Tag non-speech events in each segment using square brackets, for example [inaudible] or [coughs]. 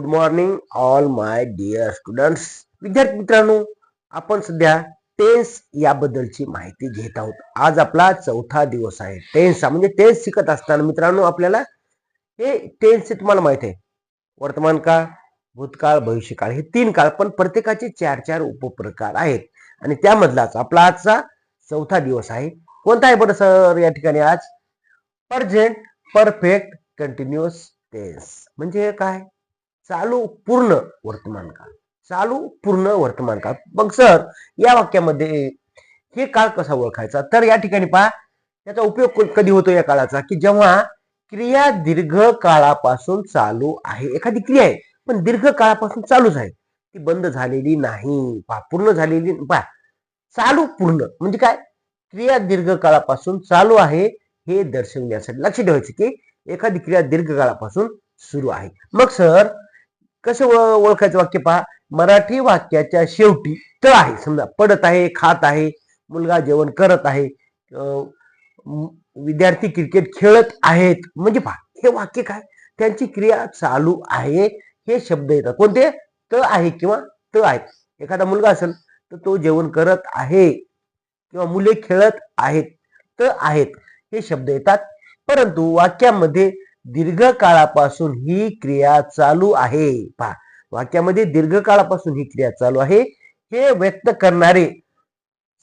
Good morning all my dear students विद्यार्थी मित्रांनो आपण सध्या टेन्स याबद्दलची माहिती घेत आहोत. आज आपला चौथा दिवस आहे. टेन्स म्हणजे टेन्स शिकत असताना मित्रांनो आपल्याला हे टेन्स तुम्हाला माहिती आहे. वर्तमान काळ भूतकाळ भविष्यकाळ हे तीन काळ पण प्रत्येकाचे चार चार उपप्रकार आहेत. आणि त्यामधलाच आपला आजचा चौथा दिवस आहे. कोणता आहे बरं सर या ठिकाणी आज? परजेंट परफेक्ट कंटिन्युअस टेन्स म्हणजे काय? चालू पूर्ण वर्तमान काळ. चालू पूर्ण वर्तमान काळ. मग सर या वाक्यामध्ये हे काळ कसा ओळखायचा? तर या ठिकाणी पहा त्याचा उपयोग कधी होतो या काळाचा? की जेव्हा क्रिया दीर्घ काळापासून चालू आहे. एखादी क्रिया आहे पण दीर्घ काळापासून चालूच आहे. ती बंद झालेली नाही. पहा पूर्ण झालेली पहा. चालू पूर्ण. म्हणजे काय? क्रिया दीर्घ काळापासून चालू आहे हे दर्शवण्यासाठी. लक्ष ठेवायचं की एखादी क्रिया दीर्घ काळापासून सुरू आहे. मग सर कसं ओळ- ओळखायचं वाक्य पहा? मराठी वाक्याच्या शेवटी त आहे. समजा पडत आहे खात आहे मुलगा जेवण करत आहे विद्यार्थी क्रिकेट खेळत आहेत. म्हणजे पहा हे वाक्य काय? त्यांची क्रिया चालू आहे. हे शब्द येतात. कोणते? त आहे किंवा त आहे एखादा मुलगा असेल तर तो जेवण करत आहे किंवा मुले खेळत आहेत. त आहेत. हे शब्द येतात. परंतु वाक्यामध्ये दीर्घकाळापासून ही क्रिया चालू आहे. पहा वाक्यामध्ये दीर्घकाळापासून ही क्रिया चालू आहे. हे व्यक्त करणारे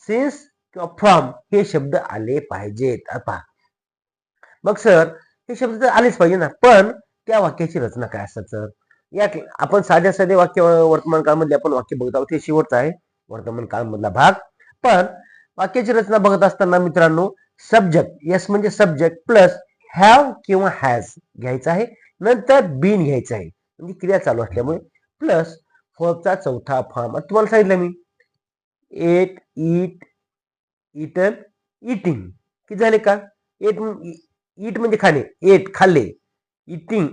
सिन्स किंवा फ्रॉम हे शब्द आले पाहिजेत. पहा. मग सर हे शब्द तर आलेच पाहिजे ना पण त्या वाक्याची रचना काय असतात सर या आपण साध्या साधे वाक्य वर्तमान काळमधले आपण वाक्य बघत आहोत हे शेवटचं आहे वर्तमान काळमधला भाग. पण वाक्याची रचना बघत असताना मित्रांनो सब्जेक्ट यस म्हणजे सब्जेक्ट प्लस हॅव किंवा हॅज घ्यायचं आहे. नंतर बीन घ्यायचं आहे. म्हणजे क्रिया चालू असल्यामुळे. प्लस फॉर्मचा चौथा फॉर्म तुम्हाला सांगितलं मी. एट ईट इटन इटिंग किती झाले का? एट ईट e- म्हणजे खाणे. एट खाल्ले. इटिंग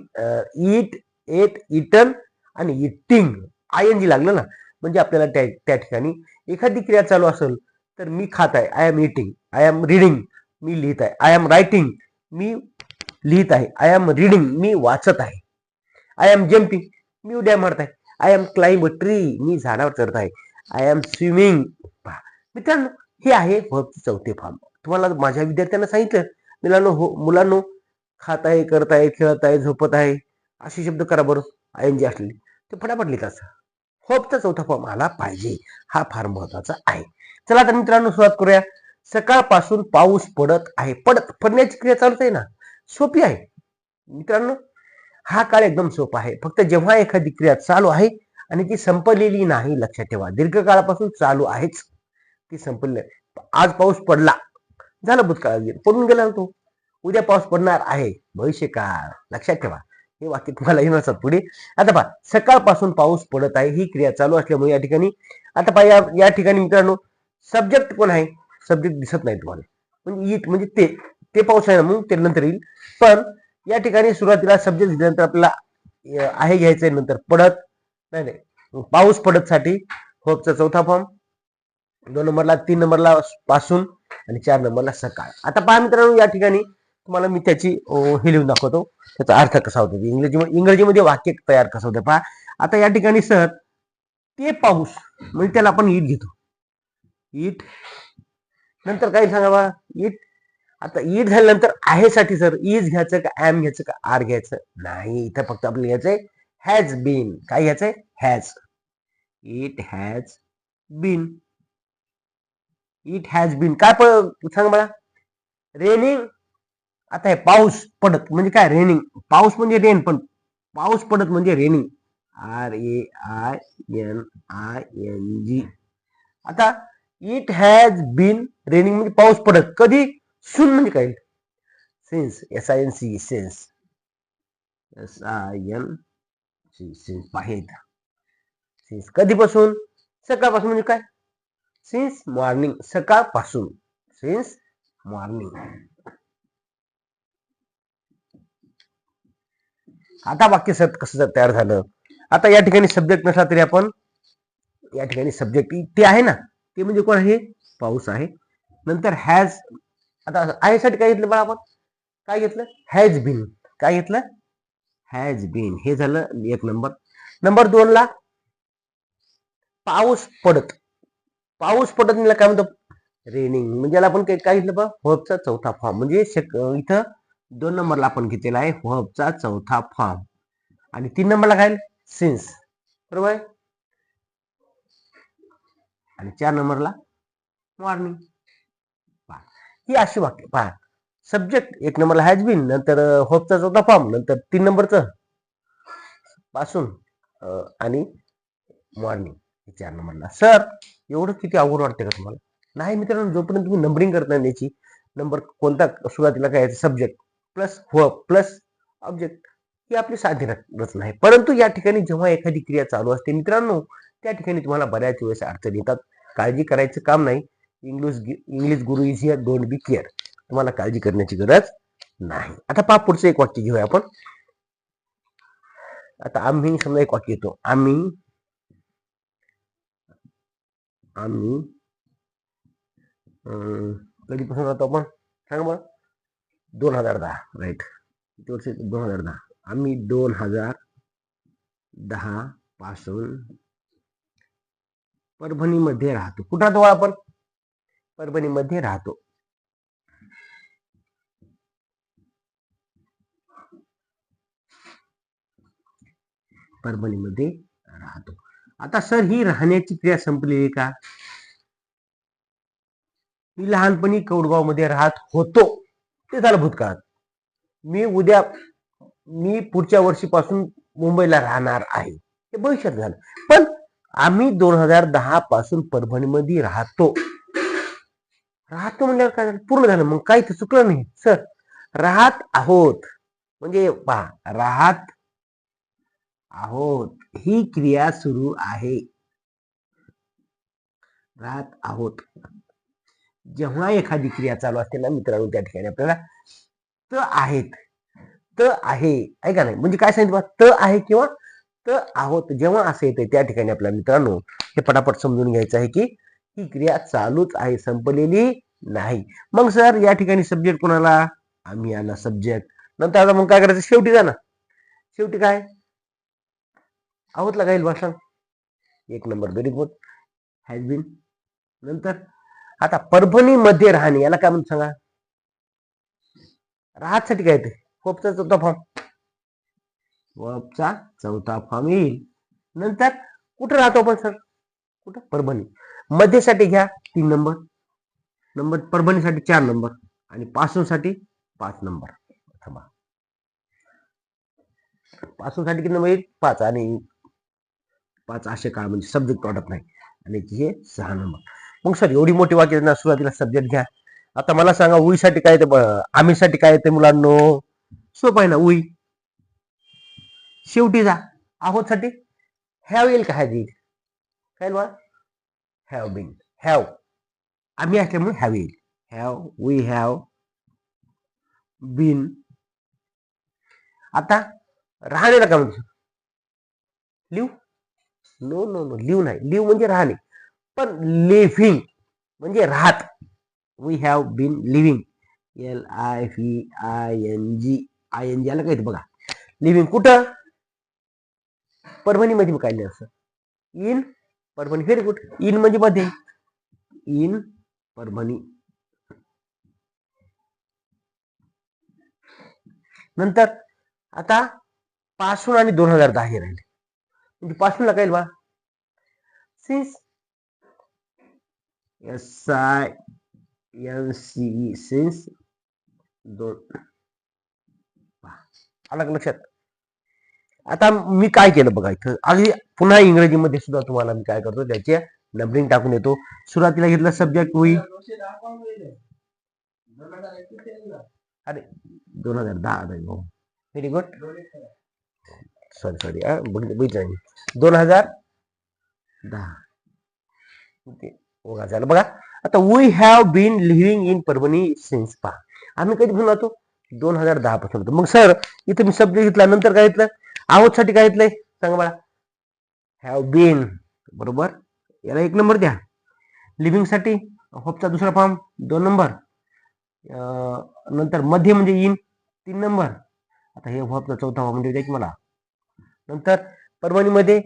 ईट एट इटन आणि इटिंग आय एन जी लागलं ना? म्हणजे आपल्याला त्या त्या ठिकाणी एखादी क्रिया चालू असेल तर मी खात आहे. I am eating I am reading मी लिहित आहे. आय एम रायटिंग मी लिहित आहे. आय एम रिडिंग मी वाचत आहे. आय एम जम्पिंग मी उड्या मारत आहे. आय एम क्लाइंब ट्री मी झाडावर चढत आहे. आय एम स्विमिंग मित्रांनो हे आहे वर्बचे चौथे फॉर्म तुम्हाला माझ्या विद्यार्थ्यांना सांगितलं. मुलांनो हो मुलांनो खात आहे करत आहे खेळत आहे झोपत आहे असे शब्द करा बरं. आय एन जी असलेले. ते फटाफट लिहितात होपचा चौथा फॉर्म आला पाहिजे. हा फार महत्त्वाचा आहे. चला तर मित्रांनो सुरुवात करूया. सकाळपासून पाऊस पडत आहे. पडत पडण्याची क्रिया चालूच आहे ना. सोपी आहे. मित्रांनो हा काळ एकदम सोपा आहे. फक्त जेव्हा एखादी क्रिया चालू आहे आणि ती संपलेली नाही लक्षात ठेवा. दीर्घकाळापासून चालू आहेच. ती संपली. आज पाऊस पडला. झालं भूतकाळ पडून गेला तो. उद्या पाऊस पडणार आहे. भविष्य काळ लक्षात ठेवा. हे वाक्य तुम्हाला येणार पुढे. आता पहा सकाळपासून पाऊस पडत आहे. ही क्रिया चालू असल्यामुळे या ठिकाणी आता पहा या या ठिकाणी मित्रांनो सब्जेक्ट कोण आहे? सब्जेक्ट दिसत नाही तुम्हाला. म्हणजे इट म्हणजे ते ते पाऊस आहे ना मग ते नंतर येईल. पण या ठिकाणी सुरुवातीला सब्जेक्ट दिल्यानंतर आपल्याला घ्यायचं आहे घ्यायचंय नंतर. पडत नाही नाही. पाऊस पडतसाठी होपचा चौथा फॉर्म दोन नंबरला तीन नंबरला पासून आणि चार नंबरला सकाळ. आता पहा मित्रांनो या ठिकाणी तुम्हाला मी त्याची हे लिहून दाखवतो. त्याचा अर्थ कसा होतो? इंग्रजी इंग्रजीमध्ये वाक्य तयार कसं होतं पहा. आता या ठिकाणी सर ते पाऊस म्हणजे त्याला आपण ईट घेतो. ईट नंतर काय सांगा बा ईट. आता ईट झाल्यानंतर आहे साठी सर. इज घ्यायचं का ॲम घ्यायचं का आर घ्यायचं? नाही. इथं फक्त आपलं घ्यायचंय हॅज बीन. काय घ्यायचंय? Has. It has been. It has been. काय सांग मला. रेनिंग. आता हे पाऊस पडत म्हणजे काय? रेनिंग. पाऊस म्हणजे रेन पण पाऊस पडत म्हणजे raining. R A I N I N G. आता इट हॅज बीन रेनिंग म्हणजे पाऊस पडत. कधी? सून म्हणजे काय? Sense S I N C sense S I N C sense पाहिजे सिन्स कधीपासून? सकाळपासून म्हणजे काय? सिन्स मॉर्निंग सकाळपासून. सिन्स मॉर्निंग आता वाक्य सत कसं तयार झालं? आता या ठिकाणी सब्जेक्ट नसला तरी आपण या ठिकाणी सब्जेक्ट ते आहे ना? ते म्हणजे कोण आहे? पाऊस आहे. नंतर हॅज आता आयसाठी काय घेतलं बघा आपण? काय घेतलं? हॅज बीन काय घेतलं? हॅज बीन हे झालं एक नंबर नंबर दोन ला पाऊस पडत. पाऊस पडत म्हणजे काय म्हणतो? रेनिंग म्हणजे याला आपण काय घेतलं बघ होबचा चौथा फॉर्म म्हणजे शक- इथं दोन नंबरला आपण घेतलेला आहे. होबचा चौथा फॉर्म आणि तीन नंबरला काय? सिन्स बरोबर आहे? आणि चार नंबरला मॉर्निंग ही अशी वाक्य पहा. सब्जेक्ट एक नंबरला हॅज बीन नंतर होपचा चौथा फॉर्म नंतर तीन नंबरचं. पासून आणि मॉर्निंग चार नंबरला. सर एवढं किती अवघड वाटते का तुम्हाला? नाही मित्रांनो जोपर्यंत तुम्ही नंबरिंग करत नाही याची नंबर कोणता सुरुवातीला काय सब्जेक्ट प्लस हो प्लस ऑब्जेक्ट ही आपली साधी रचना आहे. परंतु या ठिकाणी जेव्हा एखादी क्रिया चालू असते मित्रांनो त्या ठिकाणी तुम्हाला बऱ्याच वेळेस अडचण येतात काळजी करायचं काम नाही. English English guru is here don't be care तुम्हाला काळजी करण्याची गरज नाही. आता पहा पुढचं एक वाक्य घेऊया आपण. आता आम्ही समजा एक वाक्य येतो. आम्ही आम्ही कधीपासून राहतो आपण? सांगा बरं. दोन हजार दहा राईट किती वर्ष दोन हजार दहा. आम्ही दोन हजार दहा पासून परभणीमध्ये राहतो. कुठं राहतो आपण? परभणीमध्ये राहतो. परभणीमध्ये राहतो. आता सर ही राहण्याची क्रिया संपलेली आहे का? मी लहानपणी कौडगावमध्ये राहत होतो. ते झालं भूतकाळात. मी उद्या मी पुढच्या वर्षीपासून मुंबईला राहणार आहे. हे भविष्यात झालं. पण आम्ही दोन हजार दहा पासून परभणीमध्ये राहतो. राहतो म्हणल्यावर काय झालं? पूर्ण झालं. मग काही तर चुकलं नाही. सर राहत आहोत. म्हणजे पहा राहत आहोत. ही क्रिया सुरू आहे. राहत आहोत. जेव्हा एखादी क्रिया चालू असते ना मित्रांनो त्या ठिकाणी आपल्याला त आहेत. त आहे. ऐका नाही म्हणजे काय सांगितलं? बा? त आहे किंवा तर आहोत जेव्हा असं येते त्या ठिकाणी आपल्या मित्रांनो हे पटापट समजून घ्यायचं आहे की ही क्रिया चालूच आहे संपलेली नाही. मग सर या ठिकाणी सब्जेक्ट कोणाला? आम्ही आला सब्जेक्ट नंतर आता मग काय करायचं? शेवटी जा ना. शेवटी काय? आहोत लागेल भाषण? एक नंबर गरीब होत हॅज बीन नंतर आता परभणीमध्ये राहणे याला काय म्हणून सांगा? राहतसाठी काय ते? होपचा चौथा फॉर्म होपचा चौथा फॉर्म येईल. नंतर कुठं राहतो आपण सर? कुठं? परभणी. मध्येसाठी घ्या तीन नंबर. नंबर परभणीसाठी चार नंबर आणि पासूनसाठी पाच नंबर. थांबा. पासूनसाठी किती नंबर येईल? पाच आणि पाच असे काळ म्हणजे सब्जेक्ट वाटत नाही. आणि हे सहा नंबर. मग सर एवढी मोठी वाक्य ना सुरुवातीला सब्जेक्ट घ्या. आता मला सांगा उईसाठी काय ते आम्हीसाठी काय येते मुलांनो? सोपं आहे ना उई. शेवटी जा. आहोत साठी हॅव येईल का? हॅज येईल. काय बा? हॅव बीन हॅव आम्ही असल्यामुळे हॅव येईल. हॅव वी हॅव बीन आता राहण्याला काय म्हणतो live no no no live नाही. लिव म्हणजे राहणे. पण लिव्हिंग म्हणजे राहत. We have been living L I V I N G I N G आला काय बघा? लिव्हिंग कुठं? परभणीमध्ये काय नाही असं. In Parbhani. Very good in म्हणजे मध्ये. इन परभणी. नंतर आता पासून आणि दोन हजार दहा हे राहिले. म्हणजे पासून लागेल बा. Since S I N C since दोन अलग लक्षात? आता मी काय केलं बघा इथं? अगदी पुन्हा इंग्रजीमध्ये सुद्धा तुम्हाला मी काय करतो, त्याचे नंबरिंग टाकून येतो सुरुवातीला घेतलं सब्जेक्ट होई अरे, दोन हज़ार दहा व्हेरी गुड सॉरी सॉरी दोन हज़ार दहा. झालं. बघा, आता we have been living in Parbhani since पहा. आम्ही कधी राहतो? दोन हज़ार दहा पासून होतो. मग सर इथं मी शब्द घेतला नंतर काय घेतलं? आहोत साठी काय येतलंय सांगा मला हॅव बीन बरोबर? याला एक नंबर द्या. लिव्हिंगसाठी होपचा दुसरा फॉर्म दोन नंबर नंतर मध्ये म्हणजे इन तीन नंबर आता हे होपचा चौथा फॉर्म म्हणजे द्या मला. नंतर परभणीमध्ये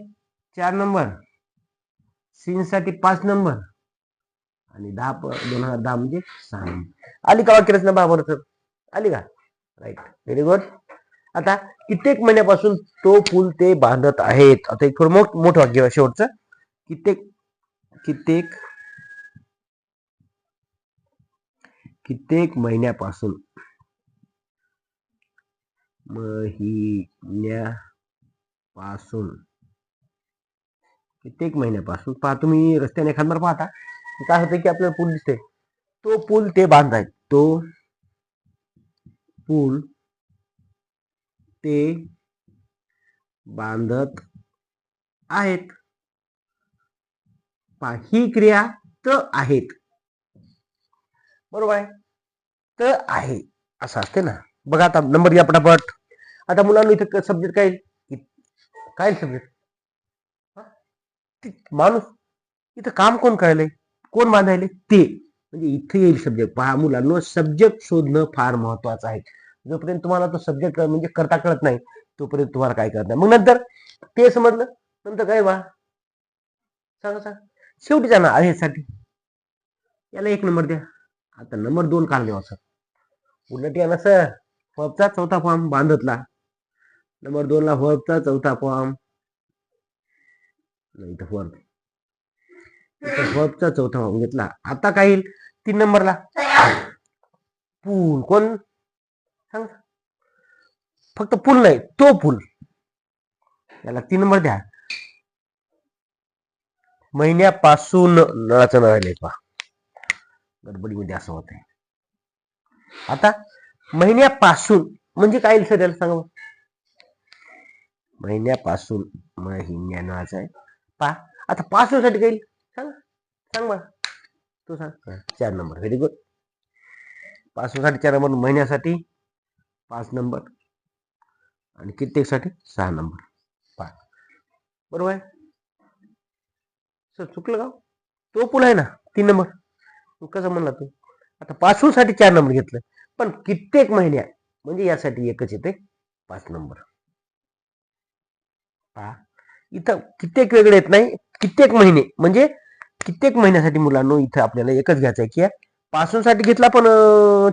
चार नंबरसाठी पाच नंबर आणि दहा दोन हजार दहा म्हणजे सहा आली का वाक्य रचना बरोबर तर आली का? राईट व्हेरी गुड आता कित्येक महिन्यापासून तो पूल ते बांधत आहेत. आता एक थोडं मोठ मोठं वाक्य शेवटचं. कित्येक कित्येक कित्येक महिन्यापासून महिन्यापासून कित्येक महिन्यापासून पहा तुम्ही रस्त्याने एखाद्यावर पाहता काय होतं की आपल्याला पूल दिसते तो पूल ते बांधतायत. तो पूल ते बांधत आहेत. ही क्रिया त आहेत. बरोबर आहे? त आहे. असं असते ना. बघा आता नंबर घ्या पटापट. आता मुलांना इथं सब्जेक्ट काय? काय सब्जेक्ट माणूस इथं काम कोण करायलंय कोण बांधायले? ते. म्हणजे इथे येईल सब्जेक्ट पहा मुलांना सब्जेक्ट शोधणं फार महत्वाचं आहे. जोपर्यंत तुम्हाला तो सब्जेक्ट म्हणजे करता कळत नाही तोपर्यंत तुम्हाला काय करत नाही. मग नंतर ते समजलं नंतर काय बा? सांगा सांग. शेवटी जाणार आहे याला एक नंबर द्या. आता नंबर दोन काल द्यावा सर उलट याला सर फॉर्मचा चौथा फॉर्म बांधतला. नंबर दोन ला फॉर्मचा चौथा फॉर्म नाही तर फॉर्म फॉर्मचा चौथा फॉर्म घेतला. आता काय येईल? तीन नंबरला [coughs] पूल. कोण? फक्त पूल नाही तो पूल. याला तीन नंबर द्या. महिन्यापासून नळाचं नळ आले पहा. गडबडीमध्ये असं होत आहे आता महिन्यापासून म्हणजे काय सर याला सांगा महिन्यापासून महिन्या नळाचं आहे. पहा. आता पासून साठी काही सांग सांग बरं. तू सांग. चार नंबर. व्हेरी गुडपासून साठी चार नंबर महिन्यासाठी पाच नंबर. आणि कित्येकसाठी सहा नंबर. पहा बरोबर आहे? सर चुकलं का हो? तो पूल आहे ना तीन नंबर. कसं म्हणला तू? आता पासून साठी चार नंबर घेतलं. पण कित्येक महिन्या म्हणजे यासाठी एकच येते पाच नंबर. पहा. इथं कित्येक वेगळे येत नाही. कित्येक महिने. म्हणजे कित्येक महिन्यासाठी मुलांना इथं आपल्याला एकच घ्यायचं आहे की पासून साठी घेतला पण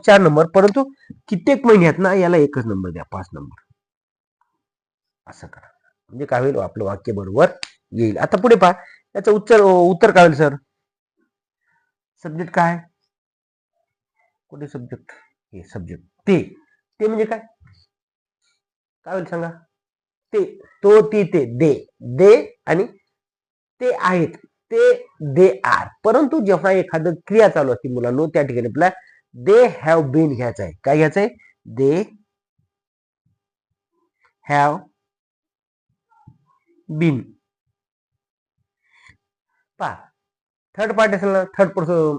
चार नंबर परंतु कित्येक महिन्यात ना याला एकच नंबर द्या पाच नंबर असं करा. म्हणजे काय होईल? आपलं वाक्य बरोबर येईल. आता पुढे पहा. याचं उत्तर उत्तर काय होईल सर? सब्जेक्ट काय? कुठे सब्जेक्ट हे सब्जेक्ट ते. ते म्हणजे काय? काय होईल सांगा? ते. तो ती ते. दे. दे आणि ते आहेत. ते दे आर परंतु जेव्हा एखादं क्रिया चालू असते मुलांना त्या ठिकाणी आपला दे हॅव बीन घ्यायचं आहे. काय घ्यायचं आहे? दे हॅव बीन पा थर्ड पार्टी असेल ना थर्ड पर्सन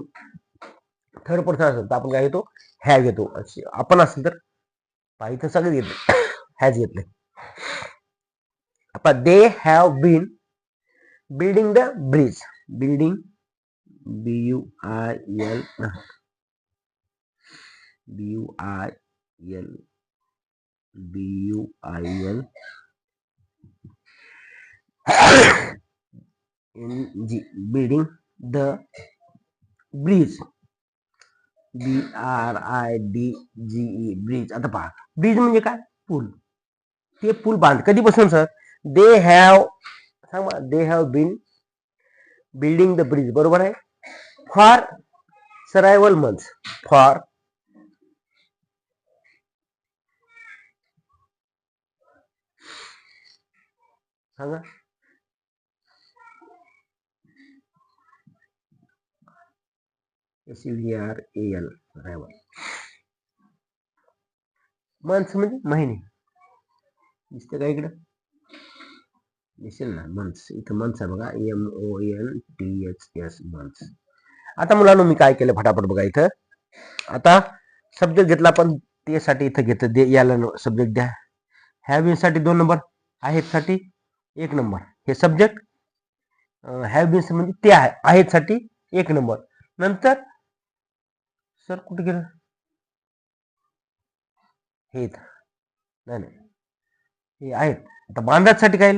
थर्ड पर्सन असेल तर आपण काय घेतो? हॅव घेतो. आपण असेल तर पाहिजे इथं सगळे हॅज घेतलं. आता they have been building the bridge building B U I L B U R L B U I L N G building the bridge B R I D G bridge आता पहा. Bridge म्हणजे काय? पूल. ते पूल बांध. कधीपासून sir they have सांग they have been building the bridge बरोबर आहे? फॉर सरायवल मंथ फॉर सांगा R A L several month म्हणजे महिने. दिसतं का इकडं? दिसेल ना मंथ्स इथं मंथ्स आहे बघा M O N T H S months आता मुलांना मी काय केलं फटाफट बघा इथं आता सब्जेक्ट घेतला पण ते साठी इथं घेतं दे याला सब्जेक्ट द्या हॅव साठी दोन नंबर आहेत साठी एक नंबर हे सब्जेक्ट हॅव बीन्स म्हणजे ते आहे आहेत साठी एक नंबर नंतर सर कुठे गेलं हे नाही नाही हे आहेत आता बांधासाठी काय?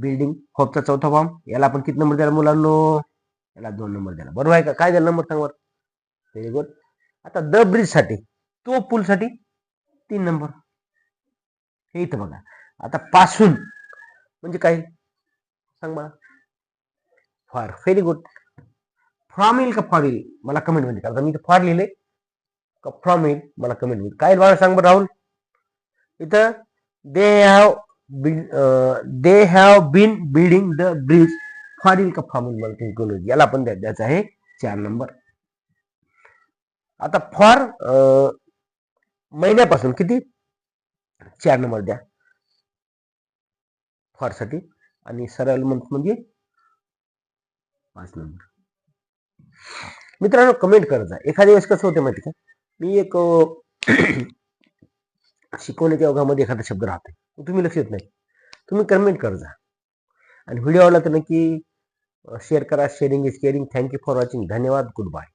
बिल्डिंग होपचा चौथा फॉर्म याला आपण किती नंबर द्याला मुलांनो? याला दोन नंबर द्याला बरोबर आहे का? काय द्याला नंबर सांगवर व्हेरी गुड आता द ब्रिजसाठी तो पूल साठी तीन नंबर हे इथं बघा. आता पासून म्हणजे काय? सांग मला फार व्हेरी गुड फ्रॉम येईल का फॉर येईल? मला कमेंटमध्ये कारण मी फार लिहिले. का फ्रॉम येईल? मला कमेंटमध्ये. काय मला सांग बरं राहुल? इथं they have they have been building the bridge for येईल का फ्रॉम याला आपण द्या- द्यायचं आहे चार नंबर आता फॉर महिन्यापासून किती चार नंबर द्या फॉरसाठी आणि सरळ मंथ म्हणजे पाच नंबर मित्रांनो कमेंट करत जा एखाद्या वेळेस कसं होते माहिती का मी एक शिकवण्याच्या ओघामध्ये एखादा शब्द राहते तुम्ही लक्ष येत नाही. तुम्ही कमेंट करत जा. आणि व्हिडिओ आवडला तर नक्की शेअर करा. Sharing is caring thank you for watching धन्यवाद. Good bye